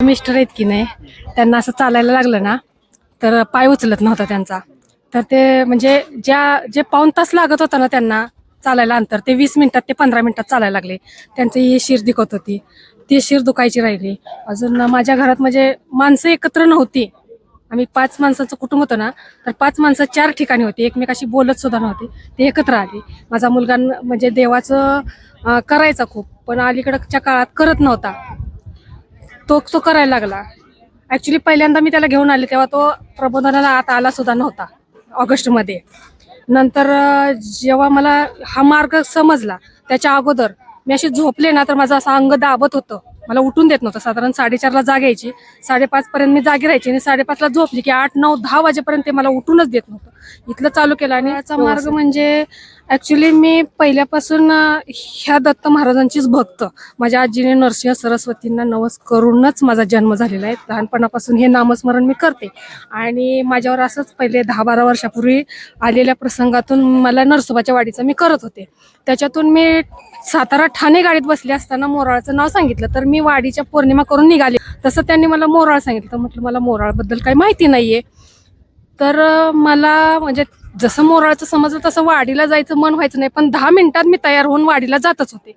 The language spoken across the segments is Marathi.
मिस्टर आहेत की नाही त्यांना असं चालायला लागलं ना तर पाय उचलत नव्हता त्यांचा. तर ते म्हणजे ज्या जे पाऊन तास लागत होता ना त्यांना चालायला अंतर ते वीस मिनिटात ते पंधरा मिनिटात चालायला लागले. त्यांची ही शिर दुखत होती. ती शिर दुखायची राहिली. अजून माझ्या घरात म्हणजे माणसं एकत्र नव्हती. आम्ही पाच माणसाचं कुटुंब होतं ना तर पाच माणसं चार ठिकाणी होती. एकमेकाशी बोलत सुद्धा नव्हती. ते एकत्र आली. माझा मुलगा म्हणजे देवाचं करायचा खूप पण अलीकडच्या काळात करत नव्हता. तो तो करायला लागला. ऍक्च्युली पहिल्यांदा मी त्याला घेऊन आले तेव्हा तो प्रबोधनाला आत आला सुद्धा नव्हता ऑगस्टमध्ये. नंतर जेव्हा मला हा मार्ग समजला त्याच्या अगोदर मी अशी झोपले ना तर माझं असं अंग दाबत होतं. मला उठून देत नव्हतं. साधारण साडेचारला जाग यायची. साडेपाच पर्यंत मी जागी राहायची आणि साडेपाचला झोपली की आठ नऊ दहा वाजेपर्यंत ते मला उठूनच देत नव्हतं. इथलं चालू केलं आणि याचा मार्ग म्हणजे ऍक्च्युली मी पहिल्यापासून ह्या दत्त महाराजांचीच भक्त. माझ्या आजीने नरसिंह सरस्वतींना नवस करूनच माझा जन्म झालेला आहे. लहानपणापासून हे नामस्मरण मी करते. आणि माझ्यावर असंच पहिले दहा बारा वर्षापूर्वी आलेल्या प्रसंगातून मला नरसोबाच्या वाडीचं मी करत होते. त्याच्यातून मी सातारा ठाणे गाडीत बसले असताना मोराळचं नाव सांगितलं. तर मी मी वाडीच्या पौर्णिमा करून निघाले. तसं त्यांनी मला मोराळ सांगितलं. तर म्हटलं मला मोराळबद्दल काही माहिती नाहीये. तर मला म्हणजे जसं मोराळचं समजलं तसं वाडीला जायचं मन व्हायचं नाही. पण दहा मिनिटात मी तयार होऊन वाडीला जातच होते.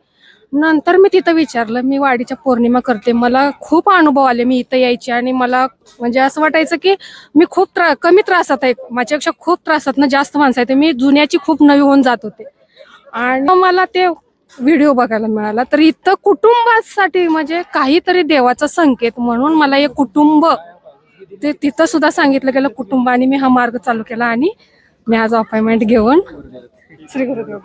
नंतर मी तिथं विचारलं मी वाडीच्या पौर्णिमा करते. मला खूप अनुभव आले. मी इथं यायचे आणि मला म्हणजे असं वाटायचं की मी खूप त्रा कमी त्रासात आहे. माझ्यापेक्षा खूप त्रासात ना जास्त माणसं आहेत. मी जुन्याची खूप नवी होऊन जात होते. आणि मला ते व्हिडिओ बघायला मिळाला. तर इथं कुटुंबासाठी म्हणजे काहीतरी देवाचा संकेत म्हणून मला हे कुटुंब ते तिथं सुद्धा सांगितलं गेलं कुटुंबाने मी हा मार्ग चालू केला आणि मी आज अपॉइंटमेंट घेऊन श्री गुरुदेव.